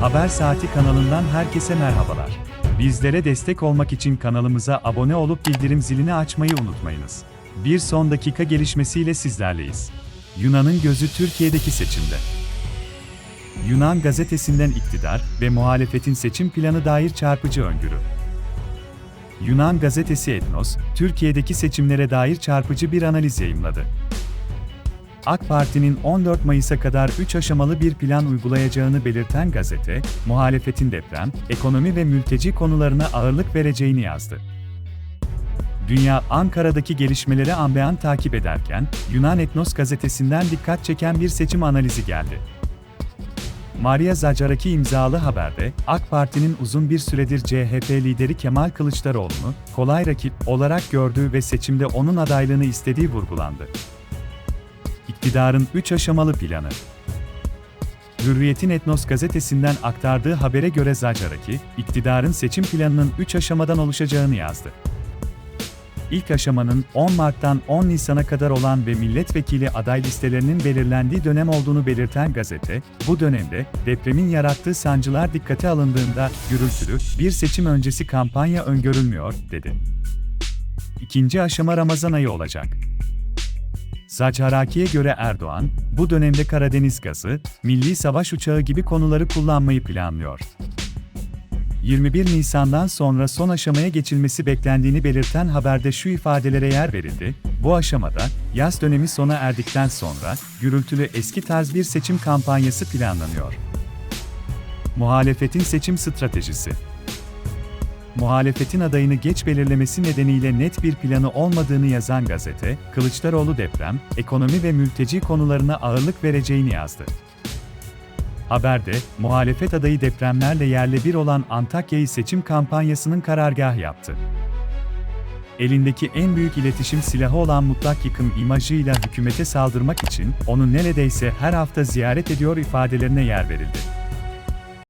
Haber Saati kanalından herkese merhabalar. Bizlere destek olmak için kanalımıza abone olup bildirim zilini açmayı unutmayınız. Bir son dakika gelişmesiyle sizlerleyiz. Yunan'ın gözü Türkiye'deki seçimde. Yunan gazetesinden iktidar ve muhalefetin seçim planı dair çarpıcı öngörü. Yunan gazetesi Etnos, Türkiye'deki seçimlere dair çarpıcı bir analiz yayımladı. AK Parti'nin 14 Mayıs'a kadar 3 aşamalı bir plan uygulayacağını belirten gazete, muhalefetin deprem, ekonomi ve mülteci konularına ağırlık vereceğini yazdı. Dünya Ankara'daki gelişmeleri ambean takip ederken, Yunan Etnos gazetesinden dikkat çeken bir seçim analizi geldi. Maria Zacaraki imzalı haberde, AK Parti'nin uzun bir süredir CHP lideri Kemal Kılıçdaroğlu'nu kolay rakip olarak gördüğü ve seçimde onun adaylığını istediği vurgulandı. İktidarın 3 aşamalı planı. Hürriyet'in Etnos gazetesinden aktardığı habere göre Zacaraki, iktidarın seçim planının 3 aşamadan oluşacağını yazdı. İlk aşamanın 10 Mart'tan 10 Nisan'a kadar olan ve milletvekili aday listelerinin belirlendiği dönem olduğunu belirten gazete, bu dönemde depremin yarattığı sancılar dikkate alındığında gürültülü bir seçim öncesi kampanya öngörülmüyor, dedi. İkinci aşama Ramazan ayı olacak. Zaçharaki'ye göre Erdoğan, bu dönemde Karadeniz gazı, milli savaş uçağı gibi konuları kullanmayı planlıyor. 21 Nisan'dan sonra son aşamaya geçilmesi beklendiğini belirten haberde şu ifadelere yer verildi. Bu aşamada, yaz dönemi sona erdikten sonra, gürültülü eski tarz bir seçim kampanyası planlanıyor. Muhalefetin seçim stratejisi muhalefetin adayını geç belirlemesi nedeniyle net bir planı olmadığını yazan gazete, Kılıçdaroğlu deprem, ekonomi ve mülteci konularına ağırlık vereceğini yazdı. Haberde, muhalefet adayı depremlerle yerle bir olan Antakya'yı seçim kampanyasının karargah yaptı. Elindeki en büyük iletişim silahı olan mutlak yıkım imajıyla hükümete saldırmak için onu neredeyse her hafta ziyaret ediyor ifadelerine yer verildi.